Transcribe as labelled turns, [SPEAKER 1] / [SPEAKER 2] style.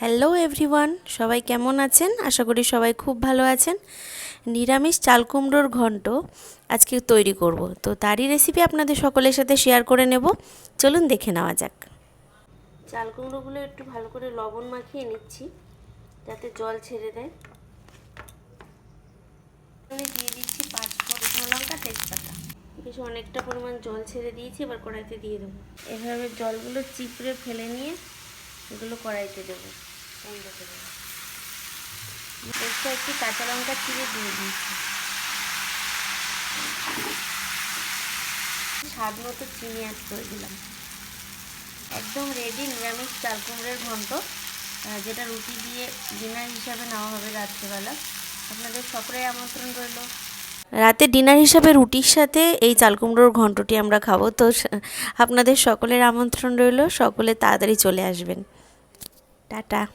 [SPEAKER 1] Hello everyone, সবাই কেমন আছেন? আশা করি সবাই খুব ভালো আছেন। নিরামিষ চাল কুমড়োর ঘন্ট আজকে তৈরি করব। তো তারই রেসিপি আপনাদের সকলের সাথে শেয়ার করে নেব। চলুন দেখে নেওয়া যাক। চাল কুমড়োগুলো একটু ভালো করে লবণ মাখিয়ে নিচ্ছি, যাতে জল ছেড়ে দেয়। দিয়ে দিচ্ছি পাঁচ শুকনো লঙ্কা, তেজপাতা। বেশ অনেকটা পরিমাণ জল ছেড়ে দিয়েছি, এবার কড়াইতে দিয়ে দেবো। এভাবে জলগুলো চিপড়ে ফেলে নিয়ে এগুলো কড়াইতে দেবো। কয়েকটি কাঁচা লঙ্কা চিড়ে দিয়ে দিয়েছি। স্বাদ মতো চিনি অ্যাড করে দিলাম। একদম রেডি নিরামিষ চাল কুমড়োর ঘন্ট যেটা রুটি দিয়ে ডিনার হিসাবে নেওয়া হবে রাত্রেবেলা। আপনাদের সকলের আমন্ত্রণ রইল। রাতে ডিনার হিসাবে রুটির সাথে এই চাল কুমড়োর ঘন্টটি আমরা খাব। তো, আপনাদের সকলের আমন্ত্রণ রইল। সকলে তাড়াতাড়ি চলে আসবেন। টাটা।